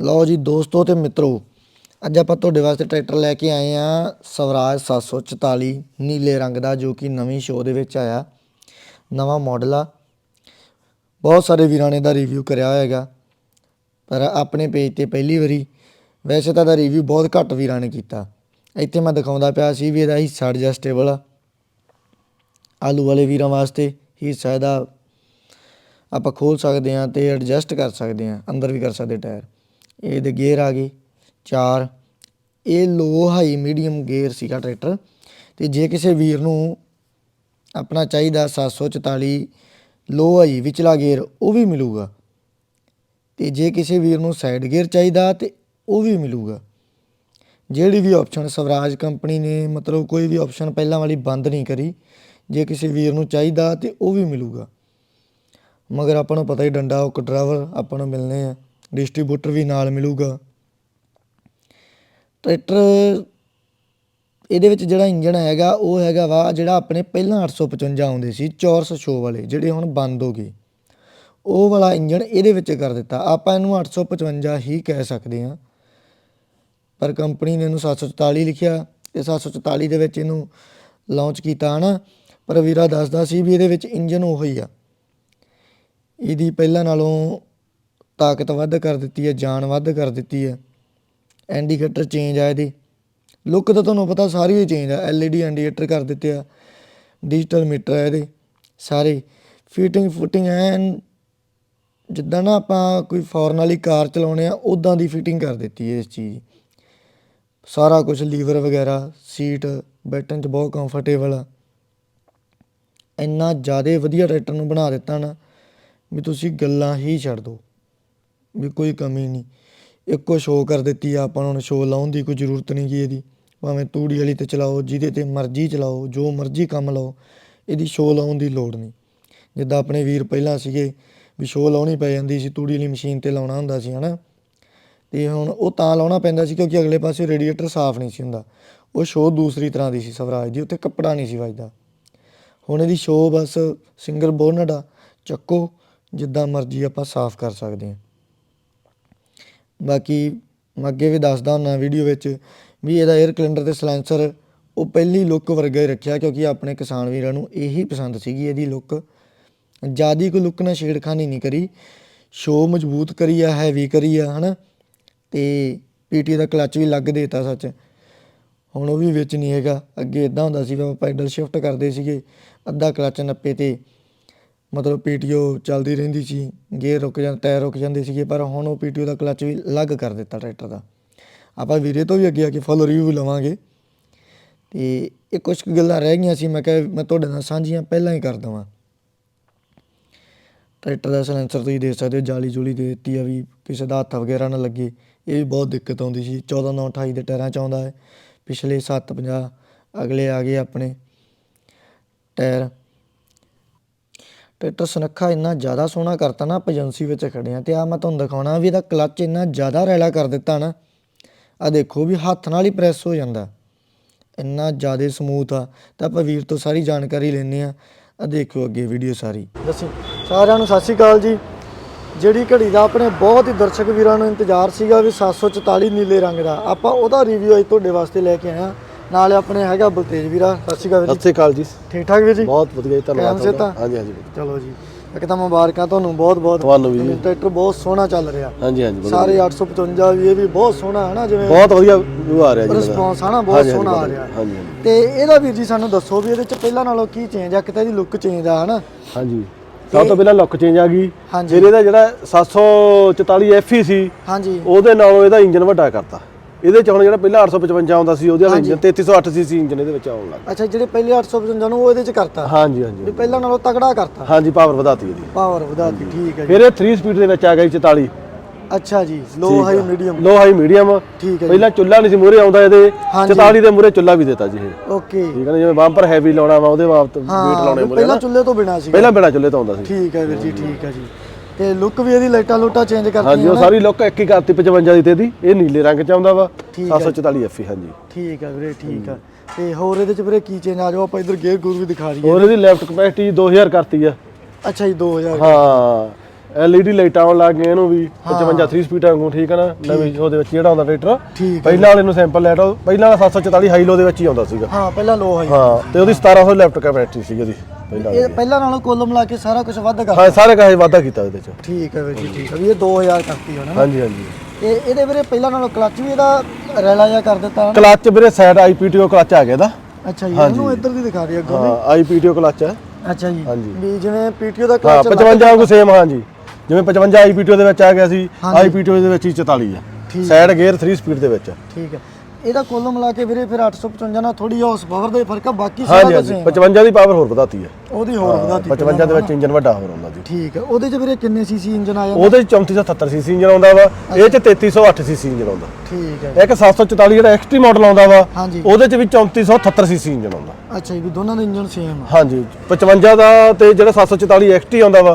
ਲਓ ਜੀ ਦੋਸਤੋ ਤੇ ਮਿੱਤਰੋ, ਅੱਜ ਆਪਾਂ ਤੁਹਾਡੇ ਵਾਸਤੇ ਟਰੈਕਟਰ ਲੈ ਕੇ ਆਏ ਆ ਸਵਰਾਜ 744 ਨੀਲੇ ਰੰਗ ਦਾ ਜੋ ਕਿ ਨਵੀਂ ਸ਼ੋਅ ਦੇ ਵਿੱਚ ਆਇਆ। ਨਵਾਂ ਮਾਡਲ ਆ। ਬਹੁਤ ਸਾਰੇ ਵੀਰਾਂ ਨੇ ਦਾ ਰਿਵਿਊ ਕਰਿਆ ਹੋਇਆ ਹੈਗਾ ਪਰ ਆਪਣੇ ਪੇਜ ਤੇ ਪਹਿਲੀ ਵਾਰੀ ਵੈਸੇ ਤਾਂ ਦਾ ਰਿਵਿਊ ਬਹੁਤ ਘੱਟ ਵੀਰਾਂ ਨੇ ਕੀਤਾ। ਇੱਥੇ ਮੈਂ ਦਿਖਾਉਂਦਾ ਪਿਆ ਸੀ ਵੀ ਇਹਦਾ ਹਿੱਸਾ ਐਡਜਸਟੇਬਲ ਆ। ਆਲੂ ਵਾਲੇ ਵੀਰਾਂ ਵਾਸਤੇ ਹਿੱਸਾ ਇਹਦਾ ਆਪਾਂ ਖੋਲ ਸਕਦੇ ਹਾਂ ਤੇ ਐਡਜਸਟ ਕਰ ਸਕਦੇ ਹਾਂ, ਅੰਦਰ ਵੀ ਕਰ ਸਕਦੇ ਟਾਇਰ। ਇਹਦੇ ਗੇਅਰ ਆ ਗਏ। ਚਾਰ, ਇਹ ਲੋ ਹਾਈ ਮੀਡੀਅਮ ਗੇਅਰ ਸੀਗਾ ਟਰੈਕਟਰ ਤੇ ਜੇ ਕਿਸੇ ਵੀਰ ਨੂੰ ਆਪਣਾ ਚਾਹੀਦਾ 744 ਲੋ ਹਾਈ ਵਿਚਲਾ ਗੇਅਰ ਉਹ ਵੀ ਮਿਲੂਗਾ। ਤੇ ਜੇ ਕਿਸੇ ਵੀਰ ਨੂੰ ਸਾਈਡ ਗੇਅਰ ਚਾਹੀਦਾ ਤੇ ਉਹ ਵੀ ਮਿਲੂਗਾ। ਜਿਹੜੀ ਵੀ ਆਪਸ਼ਨ ਸਵਰਾਜ ਕੰਪਨੀ ਨੇ, ਮਤਲਬ ਕੋਈ ਵੀ ਆਪਸ਼ਨ ਪਹਿਲਾਂ ਵਾਲੀ ਬੰਦ ਨਹੀਂ ਕਰੀ। ਜੇ ਕਿਸੇ ਵੀਰ ਨੂੰ ਚਾਹੀਦਾ ਤੇ ਉਹ ਵੀ ਮਿਲੂਗਾ। ਮਗਰ ਆਪਾਂ ਨੂੰ ਪਤਾ ਹੀ ਡੰਡਾ ਉਹ ਡਰਾਈਵਰ ਆਪਾਂ ਨੂੰ ਮਿਲਨੇ ਆ। ਡਿਸਟ੍ਰੀਬਿਊਟਰ ਵੀ ਨਾਲ ਮਿਲੂਗਾ। ਟਰੈਕਟਰ ਇਹਦੇ ਵਿੱਚ ਜਿਹੜਾ ਇੰਜਨ ਹੈਗਾ, ਉਹ ਹੈਗਾ ਵਾ ਜਿਹੜਾ ਆਪਣੇ ਪਹਿਲਾਂ 855 ਆਉਂਦੇ ਸੀ, ਚੌਰਸ ਸ਼ੋ ਵਾਲੇ, ਜਿਹੜੇ ਹੁਣ ਬੰਦ ਹੋ ਗਏ। ਉਹ ਵਾਲਾ ਇੰਜਨ ਇਹਦੇ ਵਿੱਚ ਕਰ ਦਿੱਤਾ। ਆਪਾਂ ਇਹਨੂੰ 855 ਹੀ ਕਹਿ ਸਕਦੇ ਹਾਂ। ਪਰ ਕੰਪਨੀ ਨੇ ਇਹਨੂੰ 744 ਲਿਖਿਆ ਤੇ 744 ਦੇ ਵਿੱਚ ਇਹਨੂੰ ਲਾਂਚ ਕੀਤਾ, ਹਨਾ? ਪਰ ਵੀਰਾ ਦੱਸਦਾ ਸੀ ਵੀ ਇਹਦੇ ਵਿੱਚ ਇੰਜਨ ਉਹੀ ਆ। ਇਹਦੀ ਪਹਿਲਾਂ ਨਾਲੋਂ ਤਾਕਤ ਵੱਧ ਕਰ ਦਿੱਤੀ ਹੈ, ਜਾਨ ਵੱਧ ਕਰ ਦਿੱਤੀ ਹੈ। ਇੰਡੀਕੇਟਰ ਚੇਂਜ ਆ ਇਹਦੀ। ਲੁੱਕ ਤਾਂ ਤੁਹਾਨੂੰ ਪਤਾ ਸਾਰੀ ਹੀ ਚੇਂਜ ਆ। ਐਲਈਡੀ ਇੰਡੀਕੇਟਰ ਕਰ ਦਿੱਤੇ ਆ। ਡਿਜੀਟਲ ਮੀਟਰ ਆ ਇਹਦੇ। ਸਾਰੇ। ਫਿਟਿੰਗ ਫੁਟਿੰਗ ਐਨ ਜਿੱਦਾਂ ਨਾ ਆਪਾਂ ਕੋਈ ਫੋਰਨ ਵਾਲੀ ਕਾਰ ਚਲਾਉਣੇ ਆ ਉਦਾਂ ਦੀ ਫਿਟਿੰਗ ਕਰ ਦਿੱਤੀ ਹੈ ਇਸ ਚੀਜ਼। ਸਾਰਾ ਕੁਝ ਲੀਵਰ ਵਗੈਰਾ ਸੀਟ ਬੈਠਣ 'ਚ ਬਹੁਤ ਕੰਫਰਟੇਬਲ ਆ। ਇੰਨਾ ਜ਼ਿਆਦਾ ਵਧੀਆ ਟਰੈਕਟਰ ਨੂੰ ਬਣਾ ਦਿੱਤਾ ਨਾ ਵੀ ਤੁਸੀਂ ਗੱਲਾਂ ਹੀ ਛੱਡ ਦਿਓ। ਵੀ ਕੋਈ ਕਮੀ ਨਹੀਂ। ਇੱਕੋ ਸ਼ੋਅ ਕਰ ਦਿੱਤੀ ਆ, ਆਪਾਂ ਨੂੰ ਹੁਣ ਸ਼ੋਅ ਲਾਉਣ ਦੀ ਕੋਈ ਜ਼ਰੂਰਤ ਨਹੀਂ ਗੀ ਇਹਦੀ। ਭਾਵੇਂ ਤੂੜੀ ਵਾਲੀ ਤੇ ਚਲਾਓ, ਜਿਹਦੇ ਤੇ ਮਰਜ਼ੀ ਚਲਾਓ, ਜੋ ਮਰਜ਼ੀ ਕੰਮ ਲਾਓ, ਇਹਦੀ ਸ਼ੋਅ ਲਾਉਣ ਦੀ ਲੋੜ ਨਹੀਂ। ਜਿੱਦਾਂ ਆਪਣੇ ਵੀਰ ਪਹਿਲਾਂ ਸੀਗੇ ਵੀ ਸ਼ੋਅ ਲਾਉਣੀ ਪੈ ਜਾਂਦੀ ਸੀ, ਤੂੜੀ ਵਾਲੀ ਮਸ਼ੀਨ ਤੇ ਲਾਉਣਾ ਹੁੰਦਾ ਸੀ, ਹਨਾ? ਤੇ ਹੁਣ ਉਹ ਤਾਂ ਲਾਉਣਾ ਪੈਂਦਾ ਸੀ ਕਿਉਂਕਿ ਅਗਲੇ ਪਾਸੇ ਰੇਡੀਏਟਰ ਸਾਫ਼ ਨਹੀਂ ਸੀ ਹੁੰਦਾ। ਉਹ ਸ਼ੋਅ ਦੂਸਰੀ ਤਰ੍ਹਾਂ ਦੀ ਸੀ ਸਵਰਾਜ ਦੀ, ਉੱਥੇ ਕੱਪੜਾ ਨਹੀਂ ਸੀ ਵੱਜਦਾ। ਹੁਣ ਇਹਦੀ ਸ਼ੋਅ ਬਸ ਸਿੰਗਲ ਬੋਨਟ ਆ, ਚੱਕੋ, ਜਿੱਦਾਂ ਮਰਜ਼ੀ ਆਪਾਂ ਸਾਫ਼ ਕਰ ਸਕਦੇ ਹਾਂ। ਬਾਕੀ ਮੈਂ ਅੱਗੇ ਵੀ ਦੱਸਦਾ ਹੁੰਦਾ ਵੀਡੀਓ ਵਿੱਚ ਵੀ ਇਹਦਾ 에ਅਰ ਕੈਲੰਡਰ ਤੇ ਸਲੈਂਸਰ ਉਹ ਪਹਿਲੀ ਲੁੱਕ ਵਰਗਾ ਹੀ ਰੱਖਿਆ ਕਿਉਂਕਿ ਆਪਣੇ ਕਿਸਾਨ ਵੀਰਾਂ ਨੂੰ ਇਹੀ ਪਸੰਦ ਸੀਗੀ ਇਹਦੀ ਲੁੱਕ ਜਿਆਦੀ ਕੋਈ ਲੁੱਕ ਨਾਲ ਛੇੜਖਾਨੀ ਨਹੀਂ ਕਰੀ। ਸ਼ੋ ਮਜ਼ਬੂਤ ਕਰੀ ਆ ਹੈਵੀ ਕਰੀ ਆ, ਹਨਾ? ਤੇ ਪੀਟੀ ਦਾ ਕਲੱਚ ਵੀ ਲੱਗ ਦੇਤਾ ਸੱਚ। ਹੁਣ ਉਹ ਵੀ ਵਿੱਚ ਨਹੀਂ ਹੈਗਾ। ਅੱਗੇ ਇਦਾਂ ਹੁੰਦਾ ਸੀ ਵੀ ਆਪਾਂ ਪੈਡਲ ਸ਼ਿਫਟ ਕਰਦੇ ਸੀਗੇ, ਅੱਧਾ ਕਲੱਚ ਨੱਪੇ ਤੇ ਮਤਲਬ ਪੀਟੀਓ ਚੱਲਦੀ ਰਹਿੰਦੀ ਸੀ, ਗੇਅਰ ਰੁਕ ਜਾਂ, ਟਾਇਰ ਰੁਕ ਜਾਂਦੇ ਸੀਗੇ, ਪਰ ਹੁਣ ਉਹ ਪੀਟੀਓ ਦਾ ਕਲੱਚ ਵੀ ਅਲੱਗ ਕਰ ਦਿੱਤਾ ਟਰੈਕਟਰ ਦਾ। ਆਪਾਂ ਵੀਰੇ ਤੋਂ ਵੀ ਅੱਗੇ ਆ ਕੇ ਫੁੱਲ ਰਿਵਿਊ ਲਵਾਂਗੇ। ਤੇ ਇਹ ਕੁਝ ਕੁ ਗੱਲਾਂ ਰਹਿ ਗਈਆਂ ਸੀ, ਮੈਂ ਕਿਹਾ ਮੈਂ ਤੁਹਾਡੇ ਨਾਲ ਸਾਂਝੀਆਂ ਪਹਿਲਾਂ ਹੀ ਕਰ ਦਵਾਂ। ਟਰੈਕਟਰ ਦਾ ਸਲੈਂਸਰ ਤੁਸੀਂ ਦੇਖ ਸਕਦੇ ਹੋ, ਜਾਲੀ ਜੁਲੀ ਦੇ ਦਿੱਤੀ ਆ ਵੀ ਕਿਸੇ ਦਾ ਹੱਥ ਵਗੈਰਾ ਨਾ ਲੱਗੇ, ਇਹ ਵੀ ਬਹੁਤ ਦਿੱਕਤ ਆਉਂਦੀ ਸੀ। 14 9 28 ਦੇ ਟਾਇਰਾਂ ਚ ਆਉਂਦਾ ਹੈ, ਪਿਛਲੇ 750 ਅਗਲੇ ਆ ਗਏ ਆਪਣੇ। ਟਾਇਰ ਟਰੈਕਟਰ ਸੁਨੱਖਾ ਇੰਨਾ ਜ਼ਿਆਦਾ ਸੋਹਣਾ ਕਰਤਾ ਨਾ ਆਪਾਂ ਏਜੰਸੀ ਵਿੱਚ ਖੜੇ ਆ ਤੇ ਆ ਮੈਂ ਤੁਹਾਨੂੰ ਦਿਖਾਉਣਾ ਵੀ ਇਹਦਾ ਕਲੱਚ ਇੰਨਾ ਜ਼ਿਆਦਾ ਰੈਲਾ ਕਰ ਦਿੱਤਾ ਨਾ ਆ ਦੇਖੋ ਵੀ ਹੱਥ ਨਾਲ ਹੀ ਪ੍ਰੈਸ ਹੋ ਜਾਂਦਾ। ਇੰਨਾ ਜ਼ਿਆਦਾ ਸਮੂਥ ਆ, ਤਾਂ ਆਪਾਂ ਵੀਰ ਤੋਂ ਸਾਰੀ ਜਾਣਕਾਰੀ ਲੈਣੇ ਆ ਆ ਦੇਖਿਓ ਅੱਗੇ ਵੀਡੀਓ ਸਾਰੀ। ਦੱਸੋ। ਸਾਰਿਆਂ ਨੂੰ ਸਤਿ ਸ਼੍ਰੀ ਅਕਾਲ ਜੀ। ਜਿਹੜੀ ਘੜੀ ਦਾ ਆਪਣੇ ਬਹੁਤ ਹੀ ਦਰਸ਼ਕ ਵੀਰਾਂ ਨੂੰ ਇੰਤਜ਼ਾਰ ਸੀਗਾ ਵੀ 744 ਨੀਲੇ ਰੰਗ ਦਾ, ਆਪਾਂ ਉਹਦਾ ਰਿਵਿਊ ਅੱਜ ਤੁਹਾਡੇ ਵਾਸਤੇ ਲੈ ਕੇ ਆਏ ਆ ਨਾਲੇ ਆਪਣੇ ਹੈਗਾ ਬਲਤੇਜ ਵੀਰਾ ਸਤਿ ਸ਼੍ਰੀ ਅਕਾਲ ਵੀਰ ਸਤਿ ਜੀ ਸ਼੍ਰੀ ਅਕਾਲ ਜੀ। ਠੀਕ ਠਾਕ ਵੀਰ ਜੀ? ਬਹੁਤ ਵਧੀਆ ਜੀ ਧੰਨਵਾਦ ਕਾਇਮ ਸੇ ਤੁਹਾਡਾ। ਤਾਂ? ਹਾਂਜੀ ਹਾਂਜੀ ਚਲੋ ਜੀ ਇੱਕ ਤਾਂ ਮੁਬਾਰਕਾਂ ਤੁਹਾਨੂੰ ਬਹੁਤ ਬਹੁਤ। ਤੁਹਾਨੂੰ ਵੀ। ਜੀ। ਟਰੈਕਟਰ ਬਹੁਤ ਸੋਹਣਾ ਚੱਲ ਰਿਹਾ। ਹਾਂਜੀ ਹਾਂਜੀ। ਸਾਰੇ 855 ਵੀ ਇਹ ਵੀ ਬਹੁਤ ਸੋਹਣਾ ਹੈ ਨਾ ਜਿਵੇਂ ਬਹੁਤ ਵਧੀਆ ਵਿਊ ਆ ਰਿਹਾ ਜੀ ਇਹਦਾ। ਰਿਸਪੌਂਸ ਹੈ ਨਾ ਬਹੁਤ ਹਾਂਜੀ, ਹਾਂਜੀ, ਸੋਹਣਾ ਆ ਬਹੁਤ ਰਿਹਾ। ਹਾਂਜੀ ਹਾਂਜੀ। ਤੇ ਇਹਦਾ ਵੀਰ ਜੀ ਸਾਨੂੰ ਦੱਸੋ ਵੀ ਇਹਦੇ ਚ ਪਹਿਲਾਂ ਨਾਲੋਂ ਕੀ ਚੇਂਜ ਆ ਕਿਤੇ ਇਹਦੀ ਲੁੱਕ ਚੇਂਜ ਆ ਹਨਾ। ਹਾਂਜੀ। ਸਭ ਤੋਂ ਪਹਿਲਾਂ ਲੁੱਕ ਚੇਂਜ ਆ ਗਈ। ਹਾਂਜੀ। ਫਿਰ ਇਹਦਾ ਜਿਹੜਾ 744 FE ਸੀ ਹਾਂਜੀ। ਉਹਦੇ ਨਾਲੋਂ ਇਹਦਾ ਇੰਜਨ ਵੱਡਾ ਕਰਤਾ। ਇਹਦੇ ਚ ਹੁਣ ਜਿਹੜਾ ਪਹਿਲਾਂ 855 ਆਉਂਦਾ ਸੀ ਉਹਦੇ ਵਾਲਾ ਇੰਜਨ 3308 ਸੀਸੀ ਇੰਜਨ ਇਹਦੇ ਵਿੱਚ ਆਉਣ ਲੱਗ ਅੱਛਾ ਜਿਹੜੇ ਪਹਿਲੇ 855 ਨੂੰ ਉਹ ਇਹਦੇ ਚ ਕਰਤਾ? ਹਾਂਜੀ ਹਾਂਜੀ ਵੀ ਪਹਿਲਾਂ ਨਾਲੋਂ ਤਗੜਾ ਕਰਤਾ? ਹਾਂਜੀ ਪਾਵਰ ਵਧਾਤੀ ਇਹਦੀ। ਪਾਵਰ ਵਧਾਤੀ ਠੀਕ ਹੈ ਜੀ। ਫਿਰ ਇਹ 3 ਸਪੀਡ ਦੇ ਵਿੱਚ ਆ ਗਈ 44 ਅੱਛਾ ਜੀ low high medium low high medium ਠੀਕ ਹੈ ਪਹਿਲਾਂ ਚੁੱਲਾ ਨਹੀਂ ਸੀ ਮੂਰੇ ਆਉਂਦਾ ਇਹਦੇ। ਹਾਂਜੀ। 44 ਦੇ ਮੂਰੇ ਚੁੱਲਾ ਵੀ ਦਿੱਤਾ ਜੀ ਇਹ। ਓਕੇ। ਠੀਕ ਹੈ ਜਿਵੇਂ ਬੰਪਰ ਹੈਵੀ ਲਾਉਣਾ ਵਾ ਉਹਦੇ ਵੇਟ ਹਾਂ ਲਾਉਣੇ ਮੂਰੇ ਪਹਿਲਾਂ ਚੁੱਲ੍ਹੇ ਤੋਂ ਬਿਨਾ ਸੀ ਪਹਿਲਾਂ ਬਿਨਾ ਚੁੱਲੇ ਤੋਂ ਆਉਂਦਾ ਸੀ। ਠੀਕ ਹੈ ਵੀਰ ਜੀ ਠੀਕ ਹੈ ਜੀ। ਤੇ ਲੁੱਕ ਵੀ ਇਹਦੀ ਲਾਈਟਾਂ ਲੂਟਾਂ ਚੇਂਜ ਹਾਂਜੀ ਕਰਤੀਆਂ ਉਹ? ਸਾਰੀ ਲੁੱਕ ਇੱਕ ਹੀ ਕਰਤੀ 55 ਦੀ ਤੇ ਦੀ ਇਹ ਨੀਲੇ ਰੰਗ ਚ ਆਉਂਦਾ ਵਾ ਠੀਕ ਹੈ। 744 ਐਫ ਹਾਂਜੀ। ਠੀਕ ਹੈ ਵੀਰੇ ਠੀਕ ਹੈ ਤੇ ਹੋਰ ਇਹਦੇ ਚ ਵੀਰੇ ਕੀ ਚੇਂਜ ਆ ਜਾਓ ਆਪਾਂ ਇਧਰ ਗੇਅਰ ਗੂਰ ਵੀ ਦਿਖਾ ਦਈਏ। ਹੋਰ ਇਹਦੀ ਲੈਫਟ ਕਪੈਸਿਟੀ 2000 ਕਰਤੀ ਆ। ਅੱਛਾ ਜੀ 2000 ਹਾਂ LED ਲਾਈਟਾਂ ਆਉਣ ਲੱਗ ਗਈਆਂ ਇਹਨੂੰ ਵੀ 55 3 ਸਪੀਡ ਵਾਂਗੂ ਠੀਕ ਹੈ ਨਾ? ਨਵੀਂ ਉਹਦੇ ਵਿੱਚ ਜਿਹੜਾ ਹੁੰਦਾ ਟਰੈਕਟਰ ਪਹਿਲਾਂ ਵਾਲੇ ਨੂੰ ਸੈਂਪਲ ਲੈਟ ਪਹਿਲਾਂ ਵਾਲਾ 744 ਹਾਈ ਲੋ ਦੇ ਵਿੱਚ ਹੀ ਆਉਂਦਾ ਸੀਗਾ। ਹਾਂ ਪਹਿਲਾਂ ਲੋ ਹੈ ਹਾਂ ਤੇ ਉਹਦੀ 1700 ਲੈਫਟ ਕੈਪੈਸਿਟੀ ਸੀਗੀ ਉਹਦੀ ਇਹ। ਪਹਿਲਾਂ ਨਾਲੋਂ ਕੁੱਲ ਮਿਲਾ ਕੇ ਸਾਰਾ ਕੁਝ ਵੱਧ ਕਰ ਹਾਂ ਸਾਰੇ ਕਾਹੇ ਵਾਧਾ ਕੀਤਾ ਇਹਦੇ ਚ। ਠੀਕ ਹੈ ਵੀਰ ਜੀ ਠੀਕ ਹੈ ਵੀ ਇਹ 2000 ਕਰਤੀ ਹੋਣਾ ਨਾ। ਹਾਂਜੀ ਹਾਂਜੀ। ਤੇ ਇਹਦੇ ਵੀਰੇ ਪਹਿਲਾਂ ਨਾਲੋਂ ਕਲੱਚ ਵੀ ਇਹਦਾ ਰੈਲਾ ਜਿਹਾ ਕਰ ਦਿੱਤਾ ਨਾ। ਕਲੱਚ ਵੀਰੇ ਸਾਈਡ ਆਈਪੀਟੀਓ ਕਲੱਚ ਆ ਗਿਆ ਇਹਦਾ। ਅੱਛਾ ਜੀ ਇਹਨੂੰ ਇੱਧਰ ਦੀ ਦਿਖਾ ਰਹੀ ਅੱਗੋਂ ਹਾਂ ਆਈਪੀਟੀਓ ਕਲੱਚ ਹੈ। ਅੱਛਾ ਜੀ। ਹਾਂਜੀ। ਵੀ ਜਿਵੇਂ ਪੀਟੀਓ ਦਾ ਹਾਂ ਕਲੱਚ 55 ਵਾਂਗੂ ਸੇਮ ਹਾਂਜੀ। ਜਿਵੇਂ 55 ਆਈਪੀਟੀਓ ਦੇ ਵਿੱਚ ਆ ਗਿਆ ਸੀ ਆਈਪੀਟੀਓ ਦੇ ਵਿੱਚ ਹੀ 44 ਆ ਸਾਈਡ ਗੇਅਰ 3 ਸਪੀਡ ਦੇ ਵਿੱਚ ਆ। ਠੀਕ ਹੈ। ਇਹਦਾ ਕੁੱਲ ਮਿਲਾ ਕੇ ਵੀਰੇ ਫਿਰ 855 ਨਾਲ ਥੋੜੀ ਹਾਰਸ ਪਾਵਰ ਦਾ ਹੀ ਫ਼ਰਕ ਆ ਬਾਕੀ ਸਾਰਾ ਹਾਂਜੀ ਕੁਝ ਹਾਂਜੀ। same 55 ਦੀ ਪਾਵਰ ਹੋਰ ਵਧਾਤੀ ਹੈ। ਉਹਦੀ ਹੋਰ ਵਧਾਤੀ 55 ਦੇ ਵਿੱਚ ਇੰਜਨ ਵੱਡਾ ਹੋਰ ਆਉਂਦਾ ਜੀ। ਠੀਕ ਹੈ ਉਹਦੇ ਚ ਵੀਰੇ ਕਿੰਨੇ ਸੀਸੀ ਇੰਜਨ ਆ? ਜਾਂਦਾ ਉਹਦੇ ਚ 3470 ਸੀਸੀ ਇੰਜਨ ਆਉਂਦਾ ਵਾ ਇਹ ਚ 3308 ਸੀਸੀ ਇੰਜਨ ਆਉਂਦਾ। ਠੀਕ ਹੈ। ਇੱਕ 744 ਜਿਹੜਾ ਐਕਸਟੀ ਮਾਡਲ ਆਉਂਦਾ ਵਾ ਉਹਦੇ ਚ ਵੀ 3470 ਸੀਸੀ ਇੰਜਨ ਆਉਂਦਾ। ਅੱਛਾ ਜੀ ਵੀ ਦੋਨਾਂ ਦੇ ਇੰਜਨ ਸੇਮ ਹਾਂਜੀ 55 ਦਾ ਤੇ ਜਿਹੜਾ 744 ਐਕਸਟੀ ਆਉਂਦਾ ਵਾ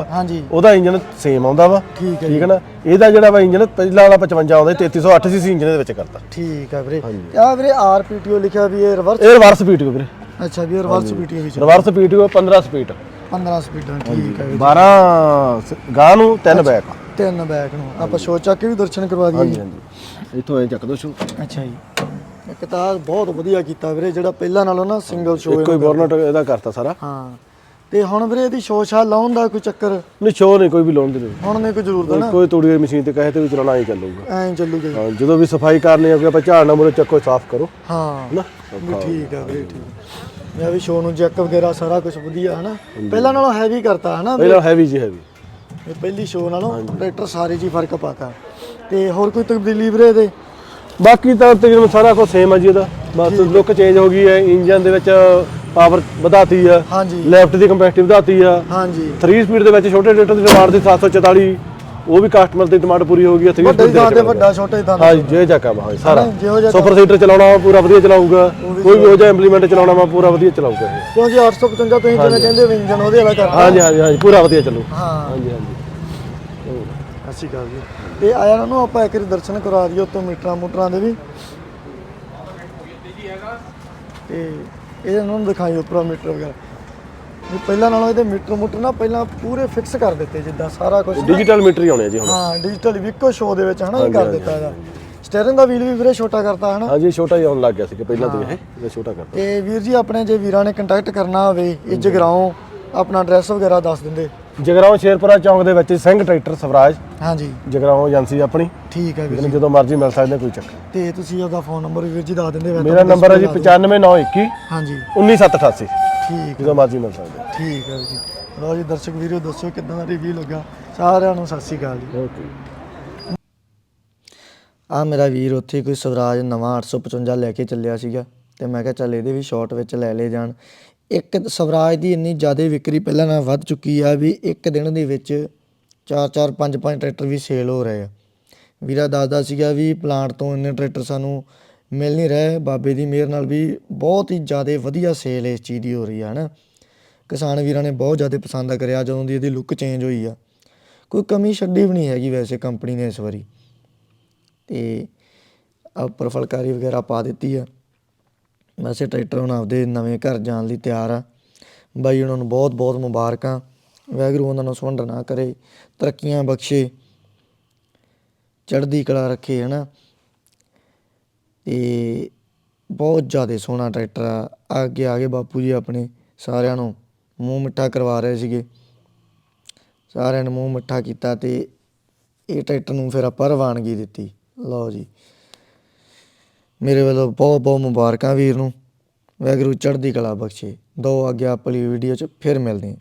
ਉਹਦਾ ਇੰਜਨ ਸੇਮ ਆਉਂਦਾ ਵਾ। ਠੀਕ ਹੈ ਠੀਕ ਹੈ ਨਾ? ਇਹਦਾ ਜਿਹੜਾ ਵਾ ਇੰਜਨ ਪਹਿਲਾਂ ਵਾਲਾ 55 ਆਉਂਦਾ 3308 ਸੀਸੀ ਇੰਜਨ ਦੇ ਵਿੱਚ ਕਰਤਾ। ਠੀਕ ਹੈ ਵੀਰੇ। ਆ ਵੀਰੇ ਆਰਪੀਟੀਓ ਲਿਖਿਆ ਵੀ ਇਹ ਰਿਵਰਸ ਇਹ ਰਿਵਰਸ ਪੀਟੀਓ ਵੀਰੇ। ਅੱਛਾ ਵੀ ਰਿਵਰਸ ਪੀਟੀਓ ਵਿੱਚ। Reverse PTO 15 speed. 15 ਸਪੀਡਾਂ ਠੀਕ ਹੈ ਵੀਰੇ 12 ਗਾਂ ਨੂੰ 3 ਬੈਕ। ਤਿੰਨ ਬੈਕ ਨੂੰ। ਆਪਾਂ ਸ਼ੋ ਚੱਕ ਕੇ ਵੀ ਦਰਸ਼ਨ ਕਰਵਾ ਦਈਏ ਹਾਂਜੀ ਹਾਂਜੀ। ਇੱਥੋਂ ਐ ਚੱਕ ਦੋ ਸ਼ੂ ਅੱਛਾ ਜੀ। ਇੱਕ ਤਾਂ ਬਹੁਤ ਵਧੀਆ ਕੀਤਾ ਵੀਰੇ ਜਿਹੜਾ ਪਹਿਲਾਂ ਨਾਲੋਂ ਨਾ ਸਿੰਗਲ ਸ਼ੋ ਇੱਕੋ ਹੀ ਬੋਰਨਟ ਇਹਦਾ ਕਰਤਾ ਸਾਰਾ। ਹਾਂ। ਤੇ ਹੁਣ ਵੀਰੇ ਇਹਦੀ ਸ਼ੋ ਸ਼ਾ ਲਾਉਣ ਦਾ ਕੋਈ ਚੱਕਰ? ਨਹੀਂ ਸ਼ੋ ਨਹੀਂ ਕੋਈ ਵੀ ਲਾਉਣ ਦੀ ਨਹੀਂ। ਹੁਣ ਨਹੀਂ ਕੋਈ ਜ਼ਰੂਰਤ ਹੈ ਨਾ? ਕੋਈ ਤੂੜੀ ਮਸ਼ੀਨ ਤੇ ਕਹੇ ਤੇ ਵੀ ਚਲਾਉਣਾ ਹੀ ਚੱਲੂਗਾ। ਐਂ ਚੱਲੂਗਾ ਜੀ। ਹਾਂ, ਜਦੋਂ ਵੀ ਸਫ਼ਾਈ ਕਰਨੀ ਹੋਵੇ ਆਪਾਂ ਝਾੜਨਾ ਮੁਰੇ ਚੱਕੋ ਸਾਫ਼ ਕਰੋ। ਹਾਂ। ਨਾ ਵੀ ਠੀਕ ਆ ਵੀਰੇ ਠੀਕ। ਮੈਂ ਵੀ ਸ਼ੋ ਨੂੰ ਜੈਕ ਵਗੈਰਾ ਸਾਰਾ ਕੁਝ ਵਧੀਆ ਹਨਾ? ਪਹਿਲਾਂ ਨਾਲੋਂ ਹੈਵੀ ਕਰਤਾ ਹਨਾ ਪਹਿਲਾਂ ਹੈਵੀ ਜੀ ਹੈਵੀ ਇਹ ਪਹਿਲੀ ਸ਼ੋ ਨਾਲੋਂ ਟਰੈਕਟਰ ਸਾਰੇ ਜੀ ਫ਼ਰਕ ਪਾਤਾ। ਤੇ ਹੋਰ ਕੋਈ ਤਬਦੀਲੀ ਵੀਰੇ ਇਹਦੇ? ਬਾਕੀ ਤਾਂ ਤਕਰੀਬਨ ਸਾਰਾ ਕੁਝ ਸੇਮ ਹੈ ਜੀ ਇਹਦਾ। ਬਸ ਲੁੱਕ ਚੇਂਜ ਹੋ ਗਈ ਹੈ ਇੰਜਨ ਦੇ ਵਿੱਚ ਪਾਵਰ ਵਧਾਤੀ ਆ। ਹਾਂਜੀ। ਲੈਫਟ ਦੀ ਕੰਪੈਸਿਟੀ ਵਧਾਤੀ ਆ। ਹਾਂਜੀ। 3 ਸਪੀਡ ਦੇ ਵਿੱਚ ਛੋਟੇ ਟਰੈਕਟਰ ਦੀ ਡਿਮਾਂਡ ਸੀ 744 ਉਹ ਵੀ ਕਸਟਮਰ ਦੀ ਡਿਮਾਂਡ ਪੂਰੀ ਹੋ ਗਈ ਹੈ 3 ਵੱਡੇ ਦੇ ਥਾਂ ਤੇ ਵਿੱਚ ਵੱਡਾ ਛੋਟੇ ਥਾਂ ਹਾਂ ਜੇ ਚੱਕਾ ਵਾ ਹਾਂ ਸਾਰਾ। ਸੁਪਰ ਸੀਟਰ ਚਲਾਉਣਾ ਵਾ ਪੂਰਾ ਵਧੀਆ ਚਲਾਊਗਾ। ਕੋਈ ਵੀ ਉਹ ਜਿਹਾ ਇੰਪਲੀਮੈਂਟ ਚਲਾਉਣਾ ਵਾ ਪੂਰਾ ਵਧੀਆ ਚਲਾਊਗਾ ਇਹ। ਕਿਉਂਕਿ 855 ਤੁਸੀਂ ਜਿਵੇਂ ਕਹਿੰਦੇ ਹੋ ਇੰਜਨ ਉਹਦੇ ਵਾਲਾ ਕਰਤਾ ਹਾਂਜੀ ਹਾਂਜੀ ਹਾਂਜੀ ਪੂਰਾ ਵਧੀਆ ਚੱਲੂ। ਹਾਂ। ਹਾਂਜੀ ਹਾਂਜੀ। ਅਸੀਂ ਗੱਲ ਜੀ। ਤੇ ਆਇਆ ਨੂੰ ਆਪਾਂ ਇੱਕ ਵਾਰੀ ਦਰਸ਼ਨ ਕਰਾ ਦਈਏ ਉੱਤੋਂ ਮੀਟਰਾਂ ਮੂਟਰਾਂ ਦੇ ਵੀ। ਤੇ ਇਹਦੇ ਨੂੰ ਦਿਖਾਈ ਉੱਪਰੋਂ ਮੀਟਰ ਵਗੈਰਾ। ਵੀ ਪਹਿਲਾਂ ਨਾਲੋਂ ਇਹਦੇ ਮੀਟਰ ਮੂਟਰ ਨਾ ਪਹਿਲਾਂ ਪੂਰੇ ਫਿਕਸ ਕਰ ਦਿੱਤੇ ਜਿੱਦਾਂ ਸਾਰਾ ਕੁਝ ਡਿਜੀਟਲ ਮੀਟਰ ਹੀ ਆਉਣੇ ਆ ਜੀ ਹੁਣ। ਹਾਂ ਡਿਜੀਟਲ ਵੀ ਇੱਕੋ ਸ਼ੋ ਦੇ ਵਿੱਚ ਹਨਾ ਇਹ ਕਰ ਦਿੱਤਾ ਇਹਦਾ। ਸਟੀਅਰਿੰਗ ਦਾ ਵੀਲ ਵੀ ਵੀਰੇ ਛੋਟਾ ਕਰਤਾ ਹਨਾ। ਹਾਂਜੀ ਛੋਟਾ ਹੀ ਆਉਣ ਲੱਗ ਗਿਆ ਸੀ ਕਿ ਪਹਿਲਾਂ ਤੋਂ ਇਹ ਇਹ ਛੋਟਾ ਕਰਤਾ। ਤੇ ਵੀਰ ਜੀ ਆਪਣੇ ਜੇ ਵੀਰਾਂ ਨੇ ਕੰਟੈਕਟ ਕਰਨਾ ਹੋਵੇ ਇਹ ਜਗਰਾਉਂ ਆਪਣਾ ਐਡਰੈਸ ਵਗੈਰਾ ਦੱਸ ਦਿੰਦੇ। ਜਗਰਾਉਂ ਸ਼ੇਰਪੁਰਾ ਚੌਂਕ ਦੇ ਵਿੱਚ ਸਿੰਘ ਟਰੈਕਟਰ ਸਵਰਾਜ। ਹਾਂਜੀ। ਜਗਰਾਉਂ ਏਜੰਸੀ ਆਪਣੀ। ਠੀਕ ਹੈ ਵੀਰ ਜਦੋਂ ਮਰਜ਼ੀ ਮਿਲ ਸਕਦੇ ਕੋਈ ਚੱਕਰ। ਤੇ ਤੁਸੀਂ ਆਪਦਾ ਫੋਨ ਨੰਬਰ ਵੀਰ ਜੀ ਦੱਸ ਦਿੰਦੇ ਮੇਰਾ ਨੰਬਰ ਹੈ ਜੀ display ਲਾ 95921 ਦਿਓ। ਹਾਂਜੀ। 19788 ਠੀਕ ਜਦੋਂ ਮਰਜ਼ੀ ਮਿਲ ਸਕਦੇ। ਠੀਕ ਹੈ ਜੀ। ਲਓ ਜੀ ਦਰਸ਼ਕ ਵੀਰੋ ਦੱਸੋ ਕਿੱਦਾਂ ਦਾ ਰਿਵਿਊ ਲੱਗਾ? ਸਾਰਿਆਂ ਨੂੰ ਸਤਿ ਸ਼੍ਰੀ ਅਕਾਲ ਜੀ। ਓਕੇ। ਆ ਮੇਰਾ ਵੀਰ ਉੱਥੇ ਕੋਈ ਸਵਰਾਜ ਨਵਾਂ 855 ਲੈ ਕੇ ਚੱਲਿਆ ਸੀਗਾ। ਤੇ ਮੈਂ ਕਿਹਾ ਚੱਲ ਇਹਦੇ ਵੀ ਸ਼ਾਰਟ ਵਿੱਚ ਲੈ ਲੈ ਜਾਣ। ਇੱਕ ਸਵਰਾਜ ਦੀ ਇੰਨੀ ਜ਼ਿਆਦਾ ਵਿਕਰੀ ਪਹਿਲਾਂ ਨਾਲ ਵੱਧ ਚੁੱਕੀ ਆ ਵੀ ਇੱਕ ਦਿਨ ਦੇ ਵਿੱਚ 4-4 5-5 ਟਰੈਕਟਰ ਵੀ ਸੇਲ ਹੋ ਰਹੇ ਆ। ਵੀਰਾ ਦੱਸਦਾ ਸੀਗਾ ਵੀ ਪਲਾਂਟ ਤੋਂ ਇੰਨੇ ਟਰੈਕਟਰ ਸਾਨੂੰ ਮਿਲ ਨਹੀਂ ਰਹੇ। ਬਾਬੇ ਦੀ ਮਿਹਰ ਨਾਲ ਵੀ ਬਹੁਤ ਹੀ ਜ਼ਿਆਦਾ ਵਧੀਆ ਸੇਲ ਇਸ ਚੀਜ਼ ਦੀ ਹੋ ਰਹੀ ਆ, ਹਨਾ? ਕਿਸਾਨ ਵੀਰਾਂ ਨੇ ਬਹੁਤ ਜ਼ਿਆਦਾ ਪਸੰਦ ਕਰਿਆ ਜਦੋਂ ਦੀ ਇਹਦੀ ਲੁੱਕ ਚੇਂਜ ਹੋਈ ਆ। ਕੋਈ ਕਮੀ ਛੱਡੀ ਵੀ ਨਹੀਂ ਹੈਗੀ ਵੈਸੇ ਕੰਪਨੀ ਨੇ ਇਸ ਵਾਰੀ। ਤੇ ਆਹ ਉੱਪਰ ਫਲਕਾਰੀ ਵਗੈਰਾ ਪਾ ਦਿੱਤੀ ਆ। ਵੈਸੇ ਟਰੈਕਟਰ ਹੁਣ ਆਪਦੇ ਨਵੇਂ ਘਰ ਜਾਣ ਲਈ ਤਿਆਰ ਆ। ਬਾਈ, ਉਹਨਾਂ ਨੂੰ ਬਹੁਤ ਬਹੁਤ ਮੁਬਾਰਕਾਂ। ਵਾਹਿਗੁਰੂ ਉਹਨਾਂ ਨੂੰ ਸੁਵੰਡ ਨਾ ਕਰੇ, ਤਰੱਕੀਆਂ ਬਖਸ਼ੇ, ਚੜ੍ਹਦੀ ਕਲਾ ਰੱਖੇ, ਹਨਾ। ਤੇ ਬਹੁਤ ਜ਼ਿਆਦਾ ਸੋਹਣਾ ਟਰੈਕਟਰ ਆ। ਅੱਗੇ ਆ ਕੇ ਬਾਪੂ ਜੀ ਆਪਣੇ ਸਾਰਿਆਂ ਨੂੰ ਮੂੰਹ ਮਿੱਠਾ ਕਰਵਾ ਰਹੇ ਸੀਗੇ। ਸਾਰਿਆਂ ਨੇ ਮੂੰਹ ਮਿੱਠਾ ਕੀਤਾ ਤੇ ਇਹ ਟਰੈਕਟਰ ਨੂੰ ਫਿਰ ਆਪਾਂ ਰਵਾਨਗੀ ਦਿੱਤੀ। ਲਓ ਜੀ। ਮੇਰੇ ਵੱਲੋਂ ਬਹੁਤ ਬਹੁਤ ਮੁਬਾਰਕਾਂ ਵੀਰ ਨੂੰ। ਵਾਹਿਗੁਰੂ ਚੜ੍ਹਦੀ ਕਲਾ ਬਖਸ਼ੇ। ਦੋ ਅੱਗੇ ਆਪਣੀ ਵੀਡੀਓ 'ਚ ਫਿਰ ਮਿਲਦੇ ਹਾਂ।